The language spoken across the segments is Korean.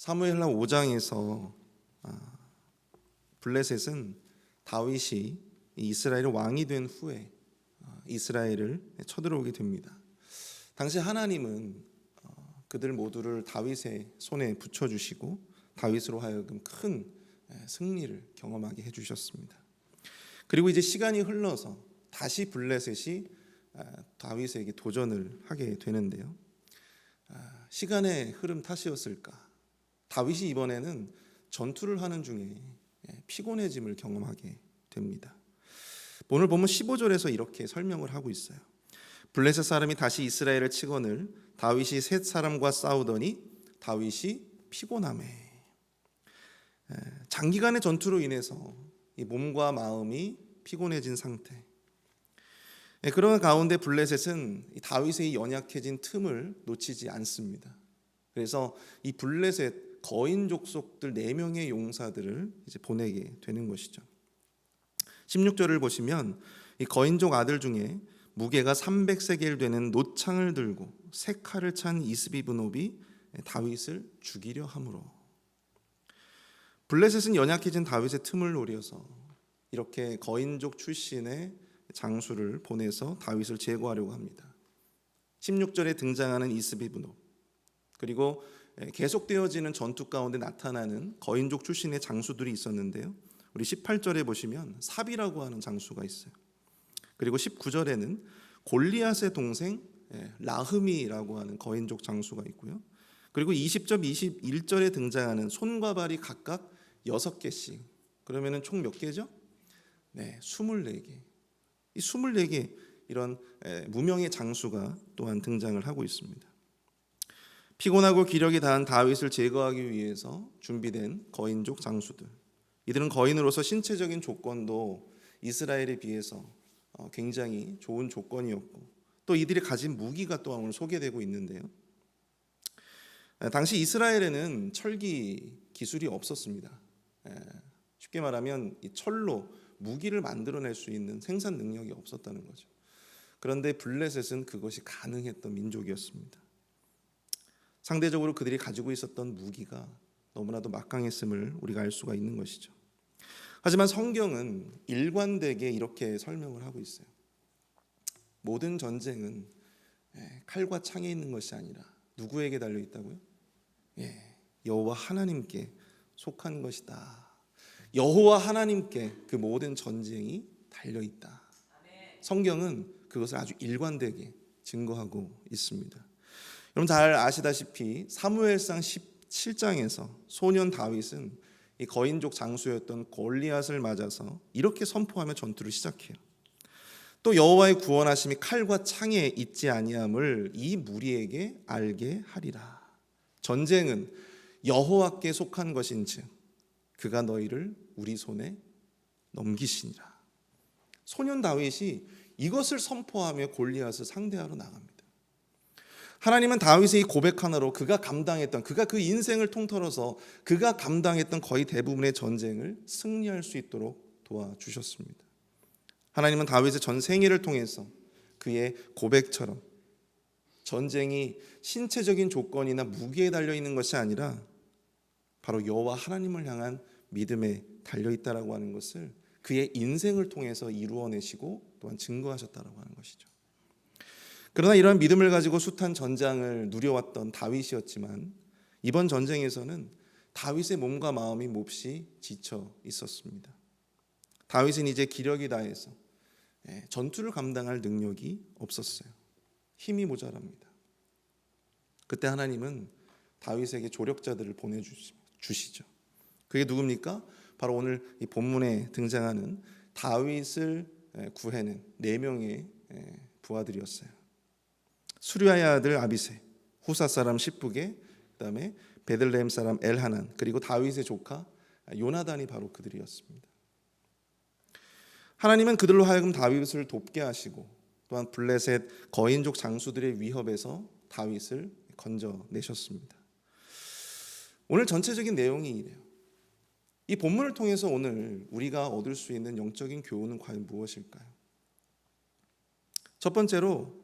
사무엘하 5장에서 아, 블레셋은 다윗이 이 이스라엘 왕이 된 후에 아, 이스라엘을 쳐들어오게 됩니다. 당시 하나님은 어, 그들 모두를 다윗의 손에 붙여 주시고 다윗으로 하여금 큰 예, 승리를 경험하게 해 주셨습니다. 그리고 이제 시간이 흘러서 다시 블레셋이 아, 다윗에게 도전을 하게 되는데요. 아, 시간의 흐름 탓이었을까? 다윗이 이번에는 전투를 하는 중에 예, 피곤해짐을 경험하게 됩니다. 오늘 보면 15절에서 이렇게 설명을 하고 있어요. 블레셋 사람이 다시 이스라엘을 치거늘 다윗이 셋 사람과 싸우더니 다윗이 피곤함에 예, 장기간의 전투로 인해서 이 몸과 마음이 피곤해진 상태. 예, 그런 가운데 블레셋은 이 다윗의 이 연약해진 틈을 놓치지 않습니다. 그래서 이 블레셋 거인 족속들 네 명의 용사들을 이제 보내게 되는 것이죠. 16절을 보시면 이 거인족 아들 중에 무게가 300세겔 되는 노창을 들고 세 칼을 찬 이스비브노비 다윗을 죽이려 함으로 블레셋은 연약해진 다윗의 틈을 노려서 이렇게 거인족 출신의 장수를 보내서 다윗을 제거하려고 합니다. 16절에 등장하는 이스비브노 그리고 계속되어지는 전투 가운데 나타나는 거인족 출신의 장수들이 있었는데요. 우리 18절에 보시면 삽이라고 하는 장수가 있어요. 그리고 19절에는 골리앗의 동생 예, 라흐미라고 하는 거인족 장수가 있고요. 그리고 20절, 21절에 등장하는 손과 발이 각각 6개씩. 그러면은 총 몇 개죠? 네, 24개. 이 24개 이런 예, 무명의 장수가 또한 등장을 하고 있습니다. 피곤하고 기력이 다한 다윗을 제거하기 위해서 준비된 거인족 장수들. 이들은 거인으로서 신체적인 조건도 이스라엘에 비해서 어, 굉장히 좋은 조건이었고 또 이들이 가진 무기가 또한 오늘 소개되고 있는데요. 당시 이스라엘에는 철기 기술이 없었습니다. 쉽게 말하면 이 철로 무기를 만들어낼 수 있는 생산 능력이 없었다는 거죠. 그런데 블레셋은 그것이 가능했던 민족이었습니다. 상대적으로 그들이 가지고 있었던 무기가 너무나도 막강했음을 우리가 알 수가 있는 것이죠. 하지만 성경은 일관되게 이렇게 설명을 하고 있어요. 모든 전쟁은 예, 칼과 창에 있는 것이 아니라 누구에게 달려 있다고요? 예, 여호와 하나님께 속한 것이다. 여호와 하나님께 그 모든 전쟁이 달려 있다. 성경은 그것을 아주 일관되게 증거하고 있습니다. 여러분 잘 아시다시피 사무엘상 17장에서 소년 다윗은 이 거인족 장수였던 골리앗을 맞아서 이렇게 선포하며 전투를 시작해요. 또 여호와의 구원하심이 칼과 창에 있지 아니함을 이 무리에게 알게 하리라. 전쟁은 여호와께 속한 것인즉 그가 너희를 우리 손에 넘기시니라. 소년 다윗이 이것을 선포하며 골리앗을 상대하러 나갑니다. 하나님은 다윗의 이 고백 하나로 그가 감당했던 그가 그 인생을 통틀어서 그가 감당했던 거의 대부분의 전쟁을 승리할 수 있도록 도와주셨습니다. 하나님은 다윗의 전 생애를 통해서 그의 고백처럼 전쟁이 신체적인 조건이나 무기에 달려 있는 것이 아니라 바로 여호와 하나님을 향한 믿음에 달려 있다라고 하는 것을 그의 인생을 통해서 이루어내시고 또한 증거하셨다라고 하는 것이죠. 그러나 이러한 믿음을 가지고 숱한 전장을 누려왔던 다윗이었지만 이번 전쟁에서는 다윗의 몸과 마음이 몹시 지쳐 있었습니다. 다윗은 이제 기력이 다해서 예, 전투를 감당할 능력이 없었어요. 힘이 모자랍니다. 그때 하나님은 다윗에게 조력자들을 보내주시죠. 그게 누굽니까? 바로 오늘 이 본문에 등장하는 다윗을 예, 구해낸 네 명의 예, 부하들이었어요. 수리아의 아들 아비세, 후사 사람 십부게, 그다음에 베들레헴 사람 엘하난, 그리고 다윗의 조카 요나단이 바로 그들이었습니다. 하나님은 그들로 하여금 다윗을 돕게 하시고 또한 블레셋 거인족 장수들의 위협에서 다윗을 건져내셨습니다. 오늘 전체적인 내용이 이래요. 이 본문을 통해서 오늘 우리가 얻을 수 있는 영적인 교훈은 과연 무엇일까요? 첫 번째로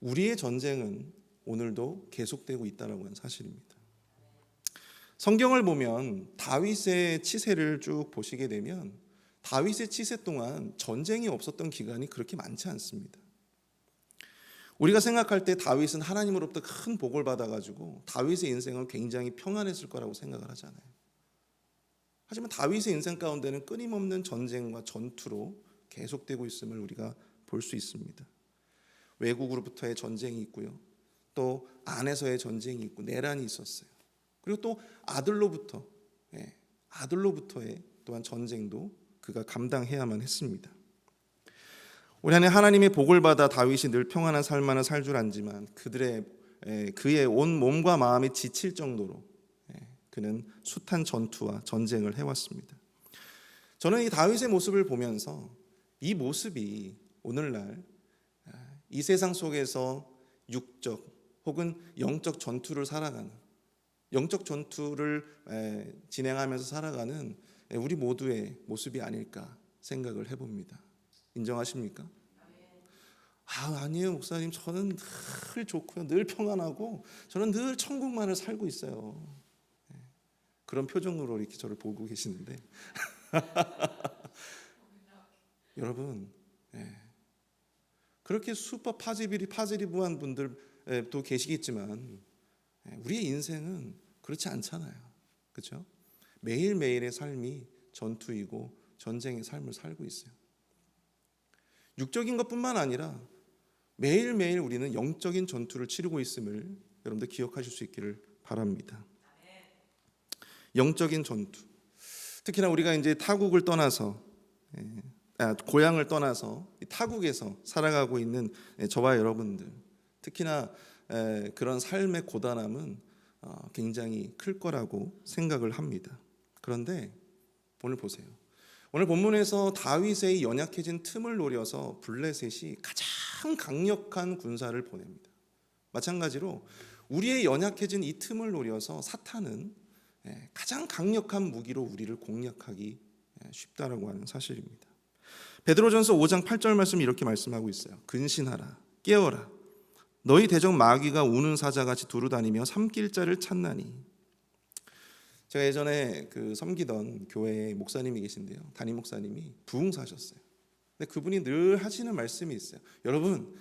우리의 전쟁은 오늘도 계속되고 있다라고 하는 사실입니다. 성경을 보면 다윗의 치세를 쭉 보시게 되면 다윗의 치세 동안 전쟁이 없었던 기간이 그렇게 많지 않습니다. 우리가 생각할 때 다윗은 하나님으로부터 큰 복을 받아가지고 다윗의 인생은 굉장히 평안했을 거라고 생각을 하잖아요. 하지만 다윗의 인생 가운데는 끊임없는 전쟁과 전투로 계속되고 있음을 우리가 볼 수 있습니다. 외국으로부터의 전쟁이 있고요. 또 안에서의 전쟁이 있고 내란이 있었어요. 그리고 또 아들로부터 예, 아들로부터의 또한 전쟁도 그가 감당해야만 했습니다. 우리 안에 하나님의 복을 받아 다윗이 늘 평안한 삶만을 살 줄 알지만 그들의 예, 그의 온 몸과 마음이 지칠 정도로 예, 그는 숱한 전투와 전쟁을 해왔습니다. 저는 이 다윗의 모습을 보면서 이 모습이 오늘날 아, 이 세상 속에서 육적 혹은 영적 전투를 살아가는 영적 전투를 에, 진행하면서 살아가는 에, 우리 모두의 모습이 아닐까 생각을 해봅니다. 인정하십니까? 아 아니에요 목사님 저는 늘 좋고요 늘 평안하고 저는 늘 천국만을 살고 있어요. 예, 그런 표정으로 이렇게 저를 보고 계시는데 여러분 예, 그렇게 슈퍼 파지비리 파지리부한 분들도 계시겠지만 예, 우리의 인생은 그렇지 않잖아요. 그렇죠? 매일매일의 삶이 전투이고 전쟁의 삶을 살고 있어요. 육적인 것뿐만 아니라 매일매일 우리는 영적인 전투를 치르고 있음을 여러분들 기억하실 수 있기를 바랍니다. 영적인 전투. 특히나 우리가 이제 타국을 떠나서 고향을 떠나서 이 타국에서 살아가고 있는 예, 저와 여러분들 특히나 에, 그런 삶의 고단함은 어, 굉장히 클 거라고 생각을 합니다. 그런데 오늘 보세요. 오늘 본문에서 다윗의 연약해진 틈을 노려서 블레셋이 가장 강력한 군사를 보냅니다. 마찬가지로 우리의 연약해진 이 틈을 노려서 사탄은 예, 가장 강력한 무기로 우리를 공략하기 예, 쉽다라고 하는 사실입니다. 베드로전서 5장 8절 말씀 이렇게 말씀하고 있어요. 근신하라, 깨어라. 너희 대적 마귀가 우는 사자같이 두루다니며 삼킬 자를 찾나니. 제가 예전에 그 섬기던 교회에 목사님이 계신데요. 담임 목사님이 부흥사셨어요. 근데 그분이 늘 하시는 말씀이 있어요. 여러분,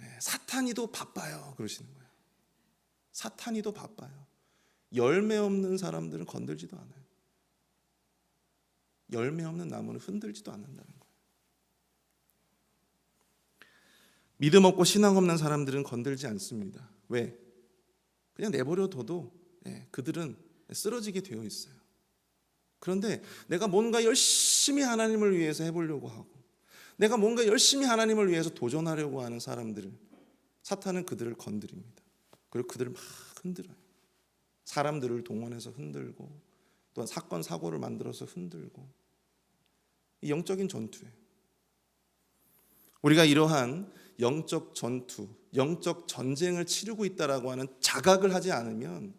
예, 사탄이도 바빠요. 그러시는 거예요. 사탄이도 바빠요. 열매 없는 사람들은 건들지도 않아요. 열매 없는 나무는 흔들지도 않는다는 거예요. 믿음 없고 신앙 없는 사람들은 건들지 않습니다. 왜? 그냥 내버려 둬도 예, 그들은 쓰러지게 되어 있어요. 그런데 내가 뭔가 열심히 하나님을 위해서 해보려고 하고, 내가 뭔가 열심히 하나님을 위해서 도전하려고 하는 사람들을 사탄은 그들을 건드립니다. 그리고 그들을 막 흔들어요. 사람들을 동원해서 흔들고, 또한 사건 사고를 만들어서 흔들고, 이 영적인 전투예요. 우리가 이러한 영적 전투, 영적 전쟁을 치르고 있다라고 하는 자각을 하지 않으면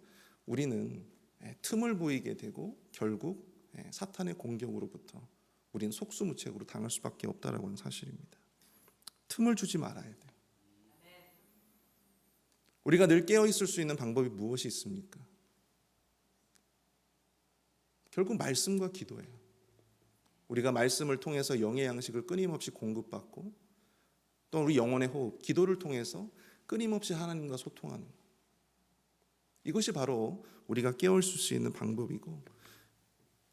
우리는 예, 틈을 보이게 되고 결국 예, 사탄의 공격으로부터 우리는 속수무책으로 당할 수밖에 없다라고 하는 사실입니다. 틈을 주지 말아야 돼요. 우리가 늘 깨어 있을 수 있는 방법이 무엇이 있습니까? 결국 말씀과 기도예요. 우리가 말씀을 통해서 영의 양식을 끊임없이 공급받고 또 우리 영혼의 호흡, 기도를 통해서 끊임없이 하나님과 소통하는 것. 이것이 바로 우리가 깨울 수 있는 방법이고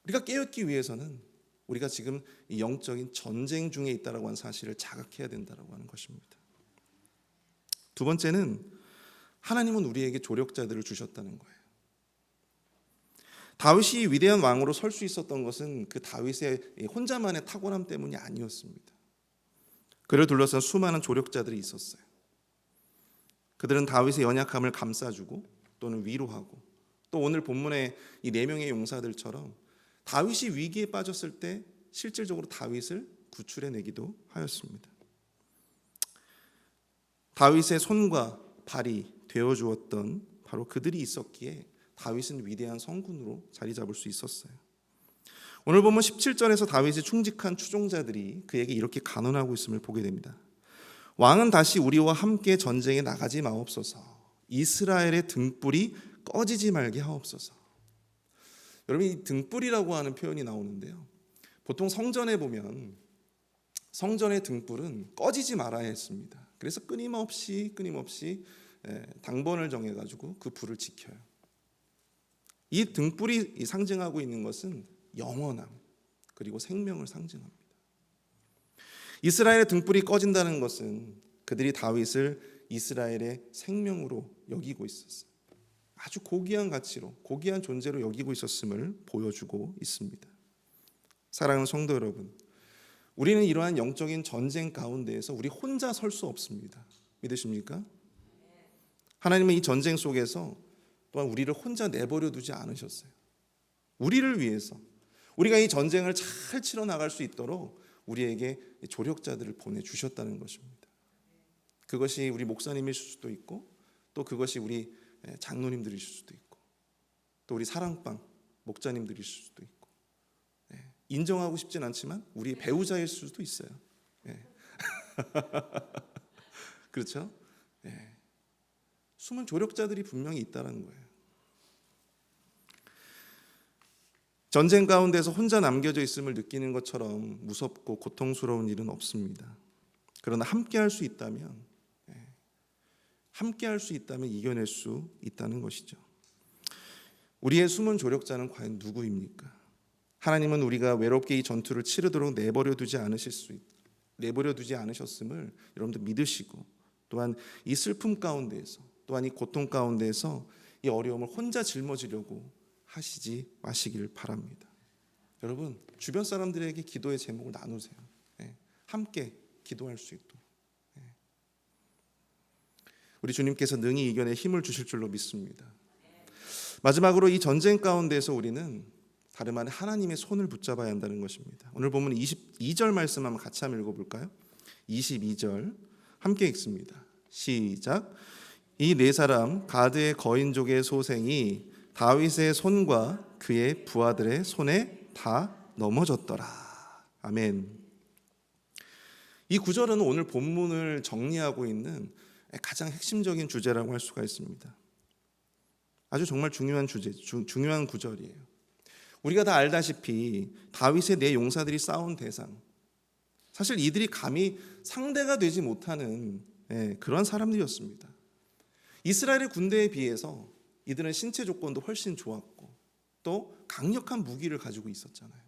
우리가 깨었기 위해서는 우리가 지금 이 영적인 전쟁 중에 있다라고 하는 사실을 자각해야 된다라고 하는 것입니다. 두 번째는 하나님은 우리에게 조력자들을 주셨다는 거예요. 다윗이 위대한 왕으로 설 수 있었던 것은 그 다윗의 혼자만의 탁월함 때문이 아니었습니다. 그를 둘러싼 수많은 조력자들이 있었어요. 그들은 다윗의 연약함을 감싸주고 또는 위로하고 또 오늘 본문의 이 네 명의 용사들처럼 다윗이 위기에 빠졌을 때 실질적으로 다윗을 구출해 내기도 하였습니다. 다윗의 손과 발이 되어 주었던 바로 그들이 있었기에 다윗은 위대한 성군으로 자리 잡을 수 있었어요. 오늘 보면 17절에서 다윗의 충직한 추종자들이 그에게 이렇게 간언하고 있음을 보게 됩니다. 왕은 다시 우리와 함께 전쟁에 나가지 마옵소서. 이스라엘의 등불이 꺼지지 말게 하옵소서. 여러분 이 등불이라고 하는 표현이 나오는데요. 보통 성전에 보면 성전의 등불은 꺼지지 말아야 했습니다. 그래서 끊임없이 끊임없이 예, 당번을 정해 가지고 그 불을 지켜요. 이 등불이 이 상징하고 있는 것은 영원함 그리고 생명을 상징합니다. 이스라엘의 등불이 꺼진다는 것은 그들이 다윗을 이스라엘의 생명으로 여기고 있었어요. 아주 고귀한 가치로 고귀한 존재로 여기고 있었음을 보여주고 있습니다. 사랑하는 성도 여러분, 우리는 이러한 영적인 전쟁 가운데에서 우리 혼자 설 수 없습니다. 믿으십니까? 하나님은 이 전쟁 속에서 또한 우리를 혼자 내버려 두지 않으셨어요. 우리를 위해서 우리가 이 전쟁을 잘 치러 나갈 수 있도록 우리에게 조력자들을 보내 주셨다는 것입니다. 그것이 우리 목사님일 수도 있고 또 그것이 우리 장로님들일 수도 있고 또 우리 사랑방 목자님들일 수도 있고 예, 인정하고 싶진 않지만 우리 배우자일 수도 있어요. 예. 그렇죠? 예. 숨은 조력자들이 분명히 있다는 거예요. 전쟁 가운데서 혼자 남겨져 있음을 느끼는 것처럼 무섭고 고통스러운 일은 없습니다. 그러나 함께 할 수 있다면 예, 함께 할 수 있다면 이겨낼 수 있다는 것이죠. 우리의 숨은 조력자는 과연 누구입니까? 하나님은 우리가 외롭게 이 전투를 치르도록 내버려 두지 않으실 수 있, 내버려 두지 않으셨음을 여러분들 믿으시고 또한 이 슬픔 가운데에서 또한 이 고통 가운데에서 이 어려움을 혼자 짊어지려고 하시지 마시길 바랍니다. 여러분 주변 사람들에게 기도의 제목을 나누세요. 예, 함께 기도할 수 있도록. 예. 우리 주님께서 능히 이겨내 힘을 주실 줄로 믿습니다. 마지막으로 이 전쟁 가운데서 우리는 다름 아닌 하나님의 손을 붙잡아야 한다는 것입니다. 오늘 보면 22절 말씀 한번 같이 한번 읽어볼까요? 22절 함께 읽습니다. 시작. 이 네 사람 가드의 거인족의 소생이 다윗의 손과 그의 부하들의 손에 다 넘어졌더라. 아멘. 이 구절은 오늘 본문을 정리하고 있는 가장 핵심적인 주제라고 할 수가 있습니다. 아주 정말 중요한 주제, 주, 중요한 구절이에요. 우리가 다 알다시피 다윗의 네 용사들이 싸운 대상, 사실 이들이 감히 상대가 되지 못하는 예, 그런 사람들이었습니다. 이스라엘의 군대에 비해서 이들은 신체 조건도 훨씬 좋았고 또 강력한 무기를 가지고 있었잖아요.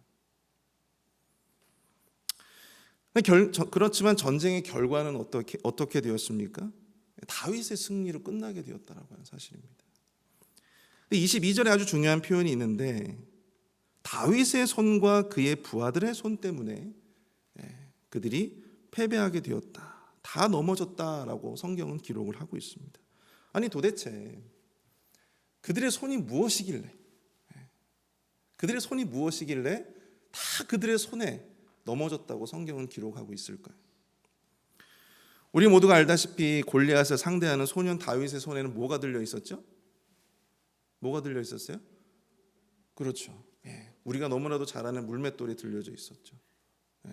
그렇지만 전쟁의 결과는 어떻게 어떻게 되었습니까? 다윗의 승리로 끝나게 되었다라고 하는 사실입니다. 22절에 아주 중요한 표현이 있는데 다윗의 손과 그의 부하들의 손 때문에 예, 그들이 패배하게 되었다. 다 넘어졌다라고 성경은 기록을 하고 있습니다. 아니 도대체 그들의 손이 무엇이길래 예, 그들의 손이 무엇이길래 다 그들의 손에 넘어졌다고 성경은 기록하고 있을까요? 우리 모두가 알다시피 골리앗을 상대하는 소년 다윗의 손에는 뭐가 들려 있었죠? 뭐가 들려 있었어요? 그렇죠. 예, 우리가 너무나도 잘 아는 물맷돌이 들려져 있었죠. 예.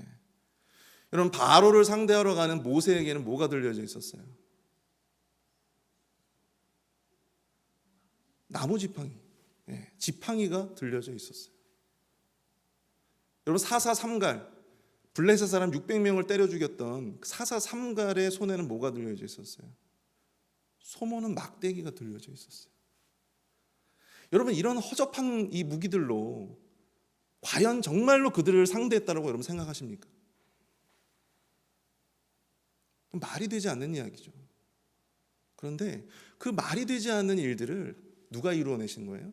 여러분 바로를 상대하러 가는 모세에게는 뭐가 들려져 있었어요? 나무 지팡이, 예, 지팡이가 들려져 있었어요. 여러분 사사 삼갈 블레셋 사람 600명을 때려 죽였던 사사 삼갈의 손에는 뭐가 들려져 있었어요? 소모는 막대기가 들려져 있었어요. 여러분 이런 허접한 이 무기들로 과연 정말로 그들을 상대했다라고 여러분 생각하십니까? 말이 되지 않는 이야기죠. 그런데 그 말이 되지 않는 일들을 누가 이루어내신 거예요?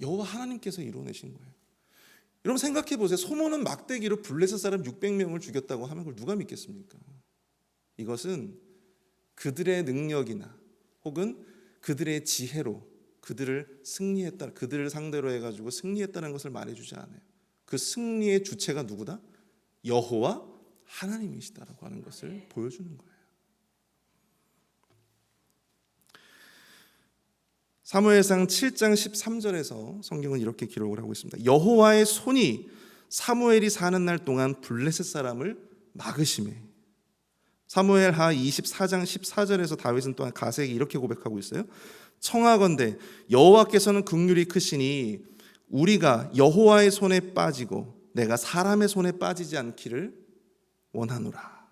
여호와 하나님께서 이루어내신 거예요. 여러분 생각해 보세요. 소모는 막대기로 블레셋 사람 600명을 죽였다고 하면 그걸 누가 믿겠습니까? 이것은 그들의 능력이나 혹은 그들의 지혜로 그들을 승리했다, 그들을 상대로 해가지고 승리했다는 것을 말해주지 않아요. 그 승리의 주체가 누구다? 여호와 하나님이시다라고 하는 것을 보여주는 거예요. 사무엘상 7장 13절에서 성경은 이렇게 기록을 하고 있습니다. 여호와의 손이 사무엘이 사는 날 동안 블레셋 사람을 막으심에 사무엘 하 24장 14절에서 다윗은 또한 가세에게 이렇게 고백하고 있어요. 청하건대 여호와께서는 극률이 크시니 우리가 여호와의 손에 빠지고 내가 사람의 손에 빠지지 않기를 원하노라.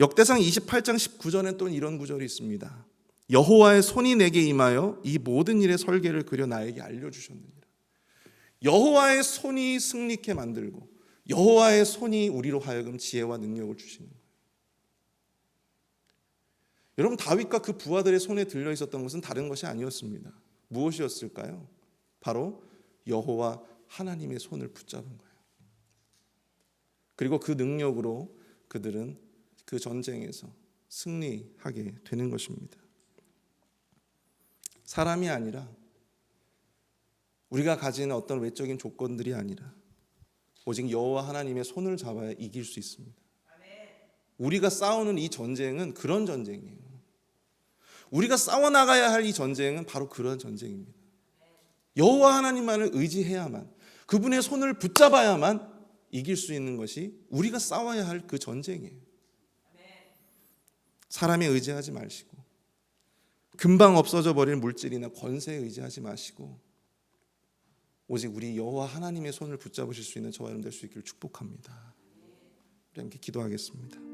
역대상 28장 19절에 또 이런 구절이 있습니다. 여호와의 손이 내게 임하여 이 모든 일의 설계를 그려 나에게 알려 주셨느니라. 여호와의 손이 승리케 만들고 여호와의 손이 우리로 하여금 지혜와 능력을 주시는 거예요. 여러분 다윗과 그 부하들의 손에 들려 있었던 것은 다른 것이 아니었습니다. 무엇이었을까요? 바로 여호와 하나님의 손을 붙잡은 거예요. 그리고 그 능력으로 그들은 그 전쟁에서 승리하게 되는 것입니다. 사람이 아니라 우리가 가지는 어떤 외적인 조건들이 아니라 오직 여호와 하나님의 손을 잡아야 이길 수 있습니다. 우리가 싸우는 이 전쟁은 그런 전쟁이에요. 우리가 싸워 나가야 할 이 전쟁은 바로 그런 전쟁입니다. 여호와 하나님만을 의지해야만 그분의 손을 붙잡아야만 이길 수 있는 것이 우리가 싸워야 할 그 전쟁이에요. 사람에 의지하지 마시고 금방 없어져 버릴 물질이나 권세에 의지하지 마시고 오직 우리 여호와 하나님의 손을 붙잡으실 수 있는 저와 여러분 될 수 있기를 축복합니다. 함께 기도하겠습니다.